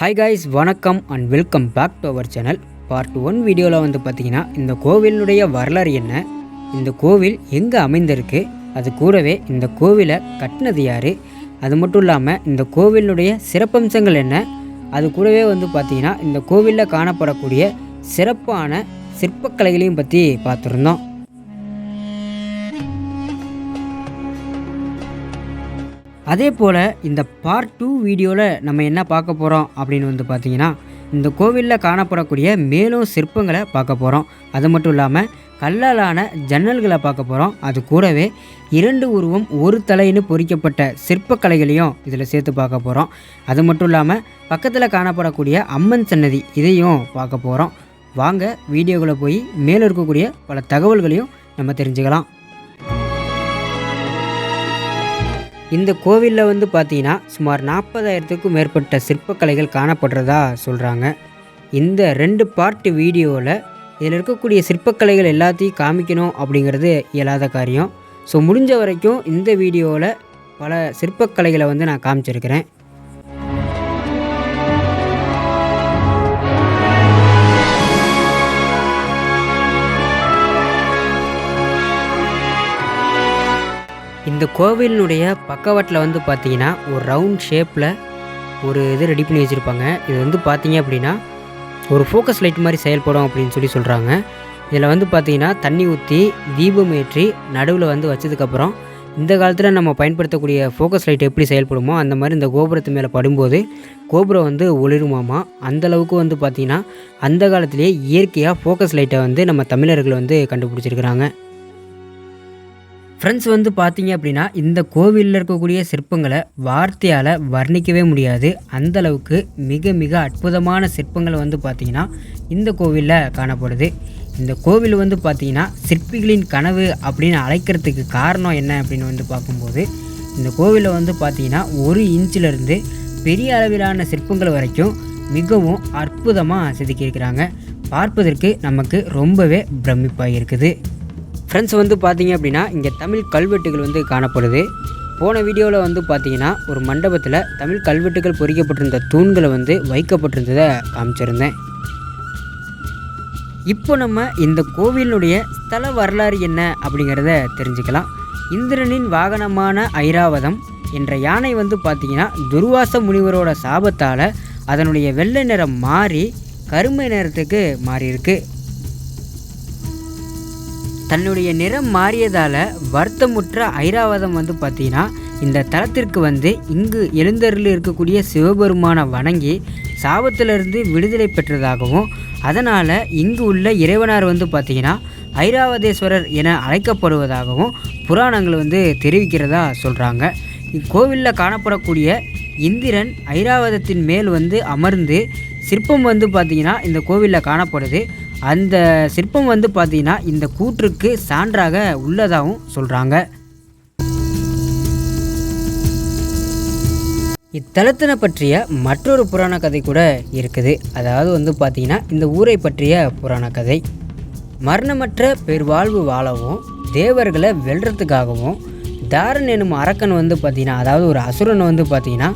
Hi guys வணக்கம் and welcome back to our channel part one வீடியோவில் வந்து பார்த்தீங்கன்னா இந்த கோவிலினுடைய வரலாறு என்ன? இந்த கோவில் எங்கே அமைந்திருக்கு? அது கூடவே இந்த கோவிலை கட்டினது யார்? அது மட்டும் இல்லாமல் இந்த கோவிலினுடைய சிறப்பம்சங்கள் என்ன? அது கூடவே வந்து பார்த்திங்கன்னா இந்த கோவிலில் காணப்படக்கூடிய சிறப்பான சிற்பக்கலைகளையும் பற்றி பார்த்துருந்தோம் அதே போல் இந்த பார்ட் டூ வீடியோவில் நம்ம என்ன பார்க்க போகிறோம் அப்படின்னு வந்து பார்த்தீங்கன்னா இந்த கோவிலில் காணப்படக்கூடிய மேலும் சிற்பங்களை பார்க்க போகிறோம் அது மட்டும் இல்லாமல் கல்லாலான ஜன்னல்களை பார்க்க போகிறோம் அது கூடவே இரண்டு உருவம் ஒரு தலைன்னு பொறிக்கப்பட்ட சிற்பக்கலைகளையும் இதில் சேர்த்து பார்க்க போகிறோம் அது மட்டும் இல்லாமல் பக்கத்தில் காணப்படக்கூடிய அம்மன் சன்னதி இதையும் பார்க்க போகிறோம் வாங்க வீடியோக்குள்ளே போய் மேலே இருக்கக்கூடிய பல தகவல்களையும் நம்ம தெரிஞ்சுக்கலாம். இந்த கோவிலில் வந்து பார்த்தீங்கன்னா சுமார் நாற்பதாயிரத்துக்கும் மேற்பட்ட சிற்பக்கலைகள் காணப்படுறதா சொல்கிறாங்க இந்த ரெண்டு பார்ட் வீடியோவில் இதில் இருக்கக்கூடிய சிற்பக்கலைகள் எல்லாத்தையும் காமிக்கணும் அப்படிங்கிறது இயலாத காரியம். ஸோ முடிஞ்ச வரைக்கும் இந்த வீடியோவில் பல சிற்பக்கலைகளை வந்து நான் காமிச்சிருக்கிறேன். இந்த கோவிலினுடைய பக்கவாட்டில் வந்து பார்த்தீங்கன்னா ஒரு ரவுண்ட் ஷேப்பில் ஒரு இது ரெடி பண்ணி வச்சுருப்பாங்க. இது வந்து பார்த்தீங்க அப்படின்னா ஒரு ஃபோக்கஸ் லைட் மாதிரி செயல்படும் அப்படின்னு சொல்லி சொல்கிறாங்க இதில் வந்து பார்த்தீங்கன்னா தண்ணி ஊற்றி தீபம் ஏற்றி நடுவில் வந்து வச்சதுக்கப்புறம் இந்த காலத்தில் நம்ம பயன்படுத்தக்கூடிய ஃபோக்கஸ் லைட் எப்படி செயல்படுமோ அந்த மாதிரி இந்த கோபுரத்து மேலே படும்போது கோபுரம் வந்து ஒளிருமாமா? அந்தளவுக்கு வந்து பார்த்திங்கன்னா அந்த காலத்திலேயே இயற்கையாக ஃபோக்கஸ் லைட்டை வந்து நம்ம தமிழர்கள் வந்து கண்டுபிடிச்சிருக்கிறாங்க. ஃப்ரெண்ட்ஸ் வந்து பார்த்தீங்க அப்படின்னா இந்த கோவிலில் இருக்கக்கூடிய சிற்பங்களை வார்த்தையால் வர்ணிக்கவே முடியாது. அந்த அளவுக்கு மிக மிக அற்புதமான சிற்பங்கள் வந்து பார்த்திங்கன்னா இந்த கோவிலில் காணப்படுது. இந்த கோவில் வந்து பார்த்திங்கன்னா சிற்பிகளின் கனவு அப்படின்னு அழைக்கிறதுக்கு காரணம் என்ன அப்படின்னு வந்து பார்க்கும்போது இந்த கோவிலில் வந்து பார்த்திங்கன்னா ஒரு இன்ச்சிலேருந்து பெரிய அளவிலான சிற்பங்கள் வரைக்கும் மிகவும் அற்புதமாக செதுக்கியிருக்கிறாங்க. பார்ப்பதற்கு நமக்கு ரொம்பவே பிரமிப்பாக இருக்குது ஃப்ரெண்ட்ஸ் வந்து பார்த்தீங்க அப்படின்னா இங்கே தமிழ் கல்வெட்டுகள் வந்து காணப்படுது. போன வீடியோவில் வந்து பார்த்தீங்கன்னா ஒரு மண்டபத்தில் தமிழ் கல்வெட்டுகள் பொறிக்கப்பட்டிருந்த தூண்களை வந்து வைக்கப்பட்டிருந்ததை காமிச்சிருந்தேன். இப்போ நம்ம இந்த கோவிலுடைய ஸ்தல வரலாறு என்ன அப்படிங்கிறத தெரிஞ்சுக்கலாம். இந்திரனின் வாகனமான ஐராவதம் என்ற யானை வந்து பார்த்தீங்கன்னா துர்வாச முனிவரோட சாபத்தால் அதனுடைய வெள்ளை நிறம் மாறி கருமை நிறத்துக்கு மாறியிருக்கு. தன்னுடைய நிறம் மாறியதால் வருத்தமுற்ற ஐராவதம் வந்து பார்த்தீங்கன்னா இந்த தலத்திற்கு வந்து இங்கு எழுந்தருளில் இருக்கக்கூடிய சிவபெருமானை வணங்கி சாபத்திலிருந்து விடுதலை பெற்றதாகவும் அதனால் இங்கு உள்ள இறைவனார் வந்து பார்த்திங்கன்னா ஐராவதேஸ்வரர் என அழைக்கப்படுவதாகவும் புராணங்கள் வந்து தெரிவிக்கிறதா சொல்கிறாங்க இக்கோவிலில் காணப்படக்கூடிய இந்திரன் ஐராவதத்தின் மேல் வந்து அமர்ந்து சிற்பம் வந்து பார்த்திங்கன்னா இந்த கோவிலில் காணப்படுது. அந்த சிற்பம் வந்து பார்த்திங்கன்னா இந்த கூற்றுக்கு சான்றாக உள்ளதாகவும் சொல்கிறாங்க இத்தலத்தினை பற்றிய மற்றொரு புராண கதை கூட இருக்குது. அதாவது வந்து பார்த்திங்கன்னா இந்த ஊரை பற்றிய புராண கதை. மரணமற்ற பெருவாழ்வு வாழவும் தேவர்களை வெல்றதுக்காகவும் தாரன் எனும் அரக்கன் வந்து பார்த்திங்கன்னா அதாவது ஒரு அசுரன் வந்து பார்த்திங்கன்னா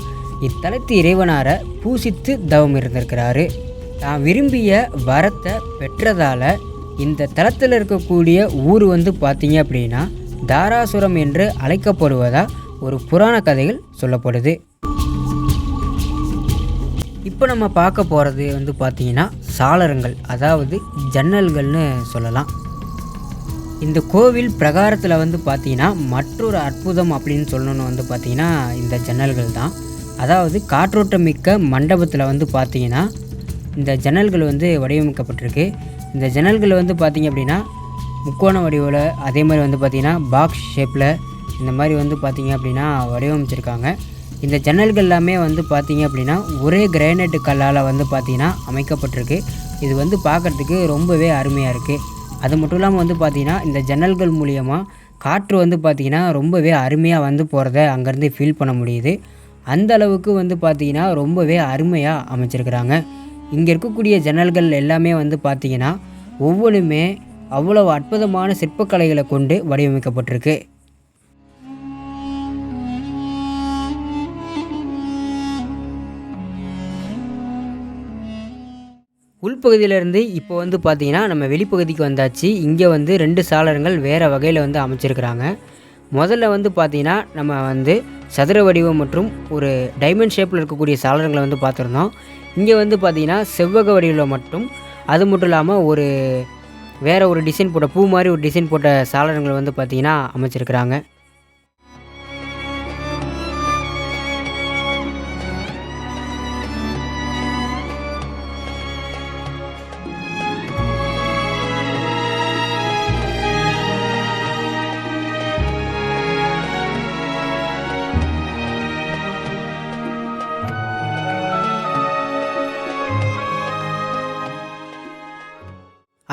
இத்தலத்து இறைவனார பூசித்து தவம் இருந்திருக்கிறாரு. தான் விரும்பிய வரத்தை பெற்றதால் இந்த தலத்தில் இருக்கக்கூடிய ஊர் வந்து பார்த்தீங்க அப்படின்னா தாராசுரம் என்று அழைக்கப்படுவதாக ஒரு புராண கதைகள் சொல்லப்படுது. இப்போ நம்ம பார்க்க போகிறது வந்து பார்த்தீங்கன்னா சாளரங்கள் அதாவது ஜன்னல்கள்னு சொல்லலாம். இந்த கோவில் பிரகாரத்தில் வந்து பார்த்தீங்கன்னா மற்றொரு அற்புதம் அப்படின்னு சொல்லணும்னு வந்து பார்த்தீங்கன்னா இந்த ஜன்னல்கள் தான். அதாவது காற்றோட்டம் மிக்க மண்டபத்தில் வந்து பார்த்தீங்கன்னா இந்த ஜன்னல்கள் வந்து வடிவமைக்கப்பட்டிருக்கு. இந்த ஜன்னல்கள் வந்து பார்த்திங்க அப்படின்னா முக்கோண வடிவில் அதே மாதிரி வந்து பார்த்திங்கன்னா பாக்ஸ் ஷேப்பில் இந்த மாதிரி வந்து பார்த்திங்க அப்படின்னா வடிவமைச்சிருக்காங்க. இந்த ஜன்னல்கள் எல்லாமே வந்து பார்த்திங்க அப்படின்னா ஒரே கிரானைட் கல்லால் வந்து பார்த்திங்கன்னா அமைக்கப்பட்டிருக்கு. இது வந்து பார்க்குறதுக்கு ரொம்பவே அருமையாக இருக்குது அது மட்டும் இல்லாமல் வந்து பார்த்திங்கன்னா இந்த ஜன்னல்கள் மூலியமாக காற்று வந்து பார்த்திங்கன்னா ரொம்பவே அருமையாக வந்து போகிறத அங்கேருந்து ஃபீல் பண்ண முடியுது. அந்த அளவுக்கு வந்து பார்த்திங்கன்னா ரொம்பவே அருமையாக அமைச்சிருக்கிறாங்க. இங்கே இருக்கக்கூடிய ஜன்னல்கள் எல்லாமே வந்து பார்த்திங்கன்னா ஒவ்வொன்றுமே அவ்வளவு அற்புதமான சிற்பக்கலைகளை கொண்டு வடிவமைக்கப்பட்டிருக்கு. உள்பகுதியிலேருந்து இப்போ வந்து பார்த்தீங்கன்னா நம்ம வெளிப்பகுதிக்கு வந்தாச்சு. இங்கே வந்து ரெண்டு சாளரங்கள் வேறு வகையில் வந்து அமைச்சிருக்கிறாங்க. முதல்ல வந்து பார்த்தீங்கன்னா நம்ம வந்து சதுர வடிவம் மற்றும் ஒரு டைமண்ட் ஷேப்பில் இருக்கக்கூடிய சாளரங்களை வந்து பார்த்துருந்தோம். இங்கே வந்து பார்த்திங்கன்னா செவ்வக வடிவில் மட்டும் அது மட்டும் இல்லாமல் ஒரு வேறு ஒரு டிசைன் போட்ட பூ மாதிரி ஒரு டிசைன் போட்ட சாளரங்களை வந்து பார்த்தீங்கன்னா அமைச்சிருக்கிறாங்க.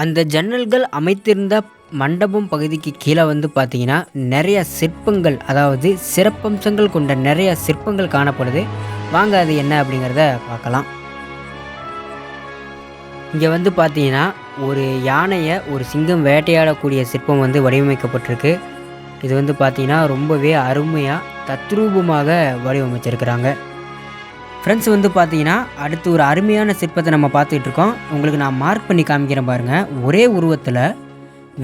அந்த ஜன்னல்கள் அமைத்திருந்த மண்டபம் பகுதிக்கு கீழே வந்து பார்த்தீங்கன்னா நிறைய சிற்பங்கள் அதாவது சிறப்பம்சங்கள் கொண்ட நிறைய சிற்பங்கள் காணப்படுது. வாங்க அது என்ன அப்படிங்கிறத பார்க்கலாம். இங்கே வந்து பார்த்தீங்கன்னா ஒரு யானையை ஒரு சிங்கம் வேட்டையாடக்கூடிய சிற்பம் வந்து வடிவமைக்கப்பட்டிருக்கு. இது வந்து பார்த்தீங்கன்னா ரொம்பவே அருமையாக தத்ரூபமாக வடிவமைச்சிருக்கிறாங்க. ஃப்ரெண்ட்ஸ் வந்து பார்த்தீங்கன்னா அடுத்து ஒரு அருமையான சிற்பத்தை நம்ம பார்த்துக்கிட்டு இருக்கோம். உங்களுக்கு நான் மார்க் பண்ணி காமிக்கிறேன் பாருங்கள் ஒரே உருவத்தில்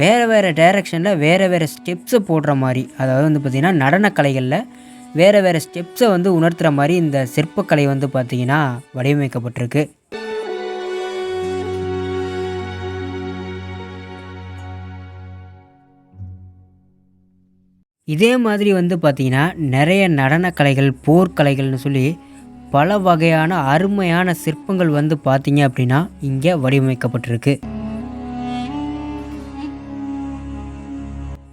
வேறு வேறு டைரக்ஷனில் வேறு வேறு ஸ்டெப்ஸை போடுற மாதிரி அதாவது வந்து பார்த்திங்கன்னா நடனக்கலைகளில் வேறு வேறு ஸ்டெப்ஸை வந்து உணர்த்துகிற மாதிரி இந்த சிற்பக்கலை வந்து பார்த்திங்கன்னா வடிவமைக்கப்பட்டிருக்கு. இதே மாதிரி வந்து பார்த்திங்கன்னா நிறைய நடனக்கலைகள் போர்க்கலைகள்னு சொல்லி பல வகையான அருமையான சிற்பங்கள் வந்து பார்த்தீங்க அப்படின்னா இங்கே வடிவமைக்கப்பட்டிருக்கு.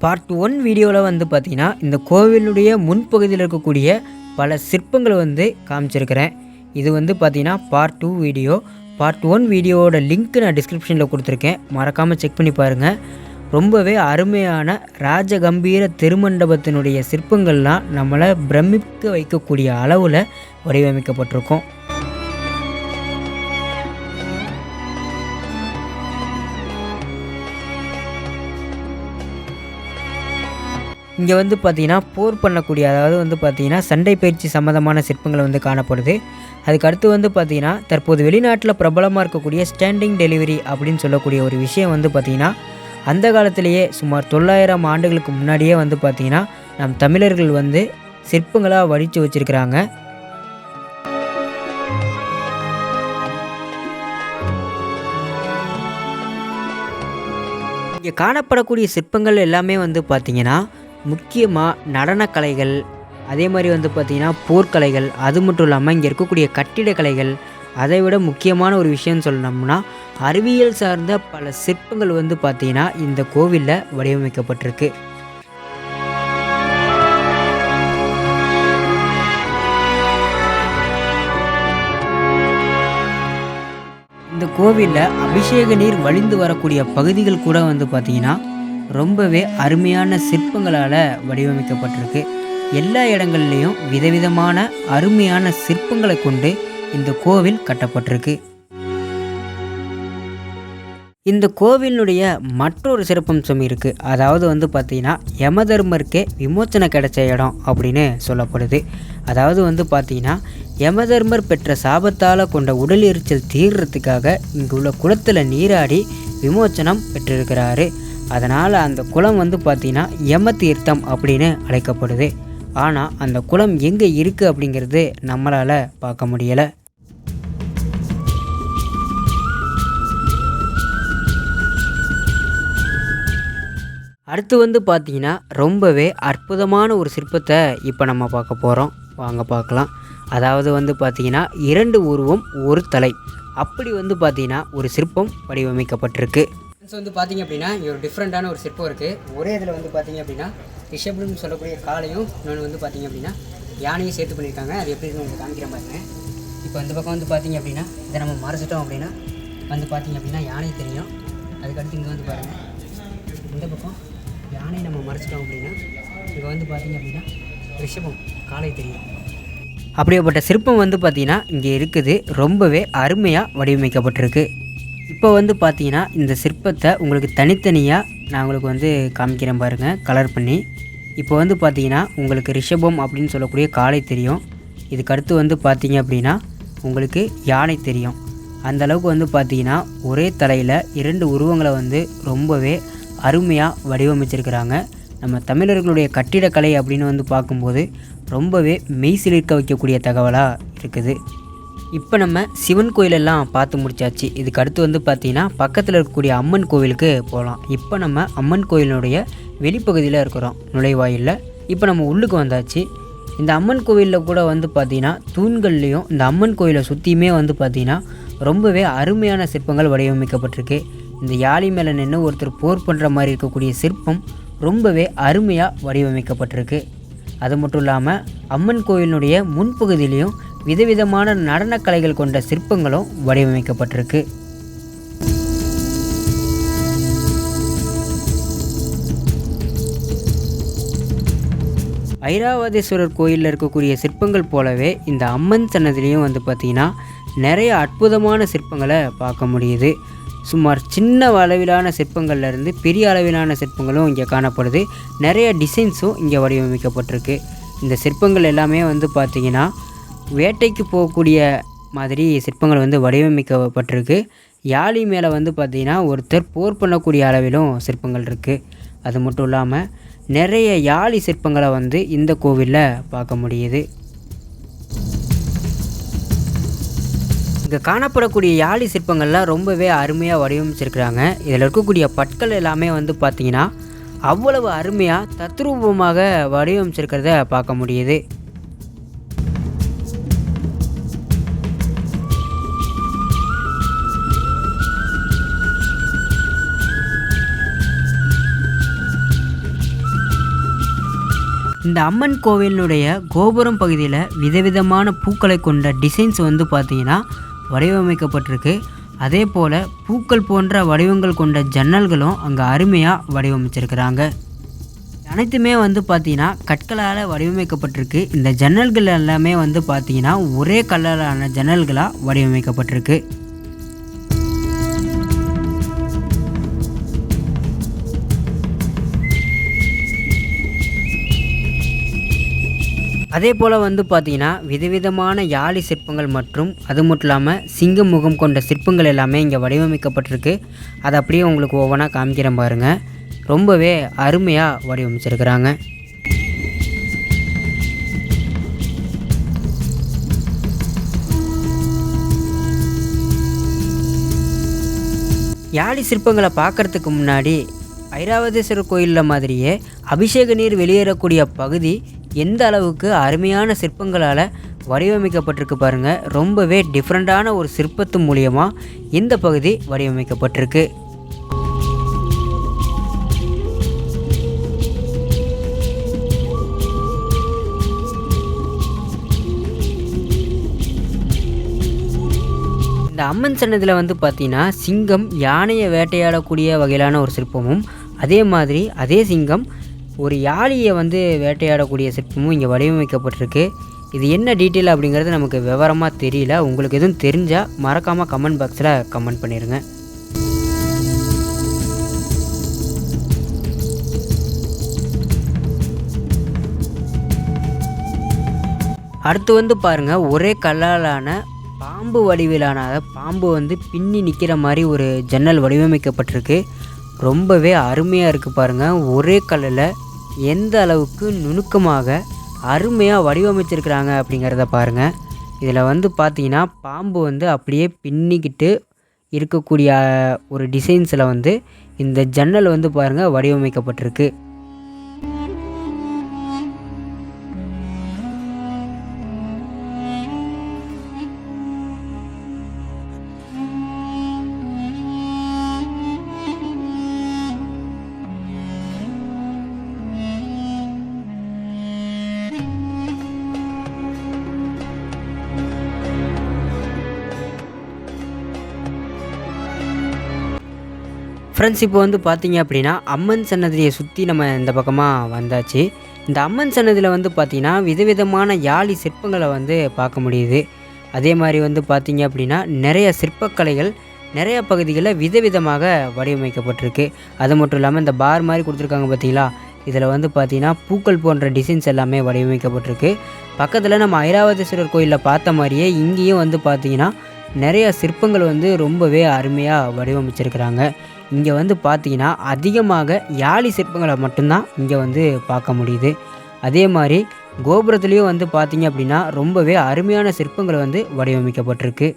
பார்ட் ஒன் வீடியோவில் வந்து பார்த்தீங்கன்னா இந்த கோவிலுடைய முன்பகுதியில் இருக்கக்கூடிய பல சிற்பங்களை வந்து காமிச்சிருக்கிறேன். இது வந்து பார்த்தீங்கன்னா part two video part one வீடியோவோட லிங்க் நான் டிஸ்கிரிப்ஷனில் கொடுத்துருக்கேன். மறக்காமல் செக் பண்ணி பாருங்கள் ரொம்பவே அருமையான ராஜகம்பீர திருமண்டபத்தினுடைய சிற்பங்கள்லாம் நம்மளை பிரமிக்க வைக்கக்கூடிய அளவில் வடிவமைக்கப்பட்டிருக்கும். இங்கே வந்து பார்த்திங்கன்னா போர் பண்ணக்கூடிய அதாவது வந்து பார்த்தீங்கன்னா சண்டை பயிற்சி சம்மந்தமான சிற்பங்கள் வந்து காணப்படுது. அதுக்கு அடுத்து வந்து பார்த்தீங்கன்னா தற்போது வெளிநாட்டில் பிரபலமாக இருக்கக்கூடிய ஸ்டாண்டிங் டெலிவரி அப்படின்னு சொல்லக்கூடிய ஒரு விஷயம் வந்து பார்த்திங்கன்னா அந்த காலத்திலேயே சுமார் தொள்ளாயிரம் ஆண்டுகளுக்கு முன்னாடியே வந்து பார்த்திங்கன்னா நம் தமிழர்கள் வந்து சிற்பங்களாக வடித்து வச்சுருக்கிறாங்க. இங்கே காணப்படக்கூடிய சிற்பங்கள் எல்லாமே வந்து பார்த்திங்கன்னா முக்கியமாக நடனக்கலைகள் அதே மாதிரி வந்து பார்த்திங்கன்னா போர்க்கலைகள் அது மட்டும் இல்லாமல் இங்கே இருக்கக்கூடிய கட்டிடக்கலைகள் அதை விட முக்கியமான ஒரு விஷயம் சொல்லணும்னா அறிவியல் சார்ந்த பல சிற்பங்கள் வந்து பார்த்திங்கன்னா இந்த கோவிலில் வடிவமைக்கப்பட்டிருக்கு. கோவிலில் அபிஷேக நீர் வழிந்து வரக்கூடிய பகுதிகள் கூட வந்து பார்த்திங்கன்னா ரொம்பவே அருமையான சிற்பங்களால் வடிவமைக்கப்பட்டிருக்கு. எல்லா இடங்கள்லேயும் விதவிதமான அருமையான சிற்பங்களை கொண்டு இந்த கோவில் கட்டப்பட்டிருக்கு. இந்த கோவிலினுடைய மற்றொரு சிறப்பம்சம் இருக்குது அதாவது வந்து பார்த்திங்கன்னா யமதர்மருக்கே விமோச்சனை கிடைச்ச இடம் அப்படின்னு சொல்லப்படுது. அதாவது வந்து பார்த்திங்கன்னா யமதர்மர் பெற்ற சாபத்தால் கொண்ட உடல் எரிச்சல் தீர்றதுக்காக இங்குள்ள குளத்தில் நீராடி விமோச்சனம் பெற்றிருக்கிறாரு. அதனால் அந்த குளம் வந்து பார்த்திங்கன்னா யம தீர்த்தம் அப்படின்னு அழைக்கப்படுது. ஆனால் அந்த குளம் எங்கே இருக்குது அப்படிங்கிறது நம்மளால் பார்க்க முடியலை. அடுத்து வந்து பார்த்தீங்கன்னா ரொம்பவே அற்புதமான ஒரு சிற்பத்தை இப்போ நம்ம பார்க்க போகிறோம். வாங்க பார்க்கலாம். அதாவது வந்து பார்த்தீங்கன்னா இரண்டு உருவம் ஒரு தலை. அப்படி வந்து பார்த்தீங்கன்னா ஒரு சிற்பம் வடிவமைக்கப்பட்டிருக்கு. ஸோ வந்து பார்த்தீங்க அப்படின்னா இங்கே ஒரு டிஃப்ரெண்ட்டான ஒரு சிற்பம் இருக்குது ஒரே இதில் வந்து பார்த்தீங்க அப்படின்னா ரிஷப்னு சொல்லக்கூடிய காலையும் இன்னொன்று வந்து பார்த்தீங்க அப்படின்னா யானையும் சேர்த்து பண்ணியிருக்காங்க. அது எப்படி உங்களுக்கு காமிக்கிறேன் பாருங்க. இப்போ அந்த பக்கம் வந்து பார்த்தீங்க அப்படின்னா இதை நம்ம மறைச்சிட்டோம் அப்படின்னா வந்து பார்த்தீங்க அப்படின்னா யானை தெரியும். அதுக்கடுத்து இங்கே வந்து பாருங்கள் இந்த பக்கம் யானையை நம்ம மறைச்சிட்டோம் அப்படின்னா இங்கே வந்து பார்த்திங்க அப்படின்னா ரிஷபம் காலை தெரியும். அப்படியேப்பட்ட சிற்பம் வந்து பார்த்திங்கன்னா இங்கே இருக்குது. ரொம்பவே அருமையாக வடிவமைக்கப்பட்டிருக்கு. இப்போ வந்து பார்த்தீங்கன்னா இந்த சிற்பத்தை உங்களுக்கு தனித்தனியாக நான் உங்களுக்கு வந்து காமிக்கிறேன் பாருங்கள் கலர் பண்ணி. இப்போ வந்து பார்த்தீங்கன்னா உங்களுக்கு ரிஷபம் அப்படின்னு சொல்லக்கூடிய காளை தெரியும். இதுக்கு அடுத்து வந்து பார்த்தீங்க அப்படின்னா உங்களுக்கு யானை தெரியும். அந்த அளவுக்கு வந்து பார்த்திங்கன்னா ஒரே தலையில் இரண்டு உருவங்களை வந்து ரொம்பவே அருமையாக வடிவமைச்சிருக்கிறாங்க. நம்ம தமிழர்களுடைய கட்டிடக்கலை அப்படின்னு வந்து பார்க்கும்போது ரொம்பவே மெய்சிலிருக்க வைக்கக்கூடிய தகவலாக இருக்குது. இப்போ நம்ம சிவன் கோயிலெல்லாம் பார்த்து முடிச்சாச்சு. இதுக்கு அடுத்து வந்து பார்த்திங்கன்னா பக்கத்தில் இருக்கக்கூடிய அம்மன் கோவிலுக்கு போகலாம் இப்போ நம்ம அம்மன் கோயிலினுடைய வெளிப்பகுதியில் இருக்கிறோம் நுழைவாயிலில். இப்போ நம்ம உள்ளுக்கு வந்தாச்சு. இந்த அம்மன் கோவிலில் கூட வந்து பார்த்திங்கன்னா தூண்கள்லேயும் இந்த அம்மன் கோயிலை சுற்றியுமே வந்து பார்த்திங்கன்னா ரொம்பவே அருமையான சிற்பங்கள் வடிவமைக்கப்பட்டிருக்கு. இந்த யாழி மேலே நின்று ஒருத்தர் போர் பண்ணுற மாதிரி இருக்கக்கூடிய சிற்பம் ரொம்பவே அருமையாக வடிவமைக்கப்பட்டிருக்கு. அது மட்டும் இல்லாமல் அம்மன் கோயிலினுடைய முன்பகுதியிலையும் விதவிதமான நடனக்கலைகள் கொண்ட சிற்பங்களும் வடிவமைக்கப்பட்டிருக்கு. ஐராவதேஸ்வரர் கோயிலில் இருக்கக்கூடிய சிற்பங்கள் போலவே இந்த அம்மன் சன்னதிலையும் வந்து பார்த்திங்கன்னா நிறைய அற்புதமான சிற்பங்களை பார்க்க முடியுது. சுமார் சின்ன அளவிலான சிற்பங்கள்லேருந்து பெரிய அளவிலான சிற்பங்களும் இங்கே காணப்படுது. நிறைய டிசைன்ஸும் இங்கே வடிவமைக்கப்பட்டிருக்கு. இந்த சிற்பங்கள் எல்லாமே வந்து பார்த்திங்கன்னா வேட்டைக்கு போகக்கூடிய மாதிரி சிற்பங்கள் வந்து வடிவமைக்கப்பட்டிருக்கு. யாழி மேலே வந்து பார்த்திங்கன்னா ஒருத்தர் போர் பண்ணக்கூடிய அளவிலும் சிற்பங்கள் இருக்குது அது மட்டும் இல்லாமல் நிறைய யாழி சிற்பங்களை வந்து இந்த கோவிலில் பார்க்க முடியுது. இங்கே காணப்படக்கூடிய யாழி சிற்பங்கள்லாம் ரொம்பவே அருமையாக வடிவமைச்சிருக்கிறாங்க. இதில் இருக்கக்கூடிய பற்கள் எல்லாமே வந்து பார்த்திங்கன்னா அவ்வளவு அருமையாக தத்ரூபமாக வடிவமைச்சிருக்கிறத பார்க்க முடியுது. இந்த அம்மன் கோவிலினுடைய கோபுரம் பகுதியில் விதவிதமான பூக்களை கொண்ட டிசைன்ஸ் வந்து பார்த்திங்கன்னா வடிவமைக்கப்பட்டிருக்கு. அதே போல் பூக்கள் போன்ற வடிவங்கள் கொண்ட ஜன்னல்களும் அங்கே அருமையாக வடிவமைச்சிருக்கிறாங்க. அனைத்துமே வந்து பார்த்திங்கன்னா கற்களால் வடிவமைக்கப்பட்டிருக்கு. இந்த ஜன்னல்கள் எல்லாமே வந்து பார்த்திங்கன்னா ஒரே கலரான ஜன்னல்களாக வடிவமைக்கப்பட்டிருக்கு. அதே போல் வந்து பார்த்திங்கன்னா விதவிதமான யாழி சிற்பங்கள் மற்றும் அது மட்டும் இல்லாமல் சிங்க முகம் கொண்ட சிற்பங்கள் எல்லாமே இங்கே வடிவமைக்கப்பட்டிருக்கு. அதை அப்படியே உங்களுக்கு ஒவ்வொன்றா காமிக்கிறேன் பாருங்கள் ரொம்பவே அருமையாக வடிவமைச்சிருக்கிறாங்க. யாழி சிற்பங்களை பார்க்கறதுக்கு முன்னாடி ஐராவதேஸ்வரர் கோயிலில் மாதிரியே அபிஷேக நீர் வெளியேறக்கூடிய பகுதி எந்த அளவுக்கு அருமையான சிற்பங்களால் வடிவமைக்கப்பட்டிருக்கு பாருங்கள் ரொம்பவே டிஃப்ரெண்ட்டான ஒரு சிற்பத்து மூலியமாக இந்த பகுதி வடிவமைக்கப்பட்டிருக்கு. இந்த அம்மன் சன்னதியில் வந்து பார்த்தீங்கன்னா சிங்கம் யானையை வேட்டையாடக்கூடிய வகையிலான ஒரு சிற்பமும் அதே மாதிரி அதே சிங்கம் ஒரு யாழியை வந்து வேட்டையாடக்கூடிய சிற்பமும் இங்கே வடிவமைக்கப்பட்டிருக்கு. இது என்ன டீட்டெயில் அப்படிங்கிறது நமக்கு விவரமாக தெரியல. உங்களுக்கு எதுவும் தெரிஞ்சால் மறக்காமல் கமெண்ட் பாக்ஸில் கமெண்ட் பண்ணிடுங்க அடுத்து வந்து பாருங்கள் ஒரே கல்லாலான பாம்பு வடிவிலான பாம்பு வந்து பின்னி நிற்கிற மாதிரி ஒரு ஜன்னல் வடிவமைக்கப்பட்டிருக்கு. ரொம்பவே அருமையாக இருக்குது பாருங்கள் ஒரே கல்லில் எந்த அளவுக்கு நுணுக்கமாக அருமையாக வடிவமைச்சிருக்கிறாங்க அப்படிங்கிறத பாருங்கள் இதில் வந்து பார்த்தீங்கன்னா பாம்பு வந்து அப்படியே பின்னிக்கிட்டு இருக்கக்கூடிய ஒரு டிசைன்ஸில் வந்து இந்த ஜன்னல் வந்து பாருங்கள் வடிவமைக்கப்பட்டிருக்கு. ஃப்ரெண்ட்ஸ் இப்போ வந்து பார்த்தீங்க அப்படின்னா அம்மன் சன்னதியை சுற்றி நம்ம இந்த பக்கமாக வந்தாச்சு. இந்த அம்மன் சன்னதியில் வந்து பார்த்திங்கன்னா விதவிதமான யாழி சிற்பங்களை வந்து பார்க்க முடியுது. அதே மாதிரி வந்து பார்த்தீங்க அப்படின்னா நிறைய சிற்பக்கலைகள் நிறைய பகுதிகளில் விதவிதமாக வடிவமைக்கப்பட்டிருக்கு. அது மட்டும் இல்லாமல் இந்த பார் மாதிரி கொடுத்துருக்காங்க பார்த்தீங்களா இதில் வந்து பார்த்திங்கன்னா பூக்கள் போன்ற டிசைன்ஸ் எல்லாமே வடிவமைக்கப்பட்டிருக்கு. பக்கத்தில் நம்ம ஐராவதீஸ்வரர் கோயிலில் பார்த்த மாதிரியே இங்கேயும் வந்து பார்த்திங்கன்னா நிறைய சிற்பங்கள் வந்து ரொம்பவே அருமையாக வடிவமைச்சிருக்கிறாங்க. இங்கே வந்து பார்த்தீங்கன்னா அதிகமாக யாழி சிற்பங்களை மட்டும்தான் இங்கே வந்து பார்க்க முடியுது. அதே மாதிரி கோபுரத்துலேயும் வந்து பார்த்தீங்க அப்படின்னா ரொம்பவே அருமையான சிற்பங்கள் வந்து வடிவமைக்கப்பட்டிருக்கு.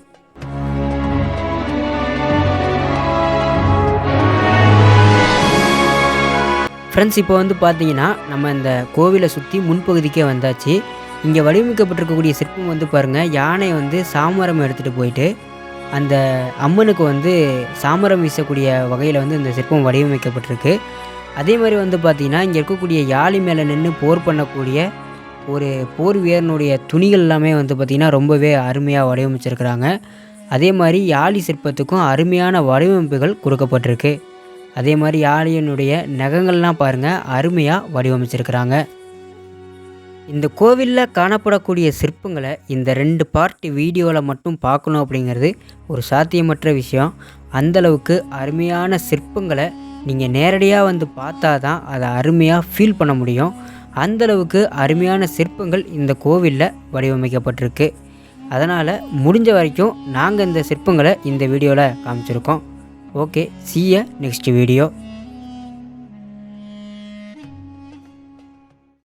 ஃப்ரெண்ட்ஸ் இப்போ வந்து பார்த்தீங்கன்னா நம்ம இந்த கோவிலை சுற்றி முன்பகுதிக்கே வந்தாச்சு. இங்கே வடிவமைக்கப்பட்டிருக்கக்கூடிய சிற்பம் வந்து பாருங்கள் யானை வந்து சாமரம் எடுத்துகிட்டு போயிட்டு அந்த அம்மனுக்கு வந்து சாமரம் வீசக்கூடிய வகையில் வந்து இந்த சிற்பம் வடிவமைக்கப்பட்டிருக்கு. அதே மாதிரி வந்து பார்த்திங்கன்னா இங்கே இருக்கக்கூடிய யாழி மேலே நின்று போர் பண்ணக்கூடிய ஒரு போர் வீரனுடைய துணிகள் எல்லாமே வந்து பார்த்திங்கன்னா ரொம்பவே அருமையாக வடிவமைச்சிருக்கிறாங்க. அதே மாதிரி யாழி சிற்பத்துக்கும் அருமையான வடிவமைப்புகள் கொடுக்கப்பட்டிருக்கு. அதே மாதிரி யாழியனுடைய நகங்கள்லாம் பாருங்கள் அருமையாக வடிவமைச்சிருக்கிறாங்க. இந்த கோவிலில் காணப்படக்கூடிய சிற்பங்களை இந்த ரெண்டு பார்ட் வீடியோவில் மட்டும் பார்க்கணும் அப்படிங்கிறது ஒரு சாத்தியமற்ற விஷயம். அந்தளவுக்கு அருமையான சிற்பங்களை நீங்கள் நேரடியாக வந்து பார்த்தா தான் அதை அருமையாக ஃபீல் பண்ண முடியும். அந்தளவுக்கு அருமையான சிற்பங்கள் இந்த கோவிலில் வடிவமைக்கப்பட்டிருக்கு. அதனால் முடிஞ்ச வரைக்கும் நாங்கள் இந்த சிற்பங்களை இந்த வீடியோவில் காமிச்சிருக்கோம். Okay see ya next video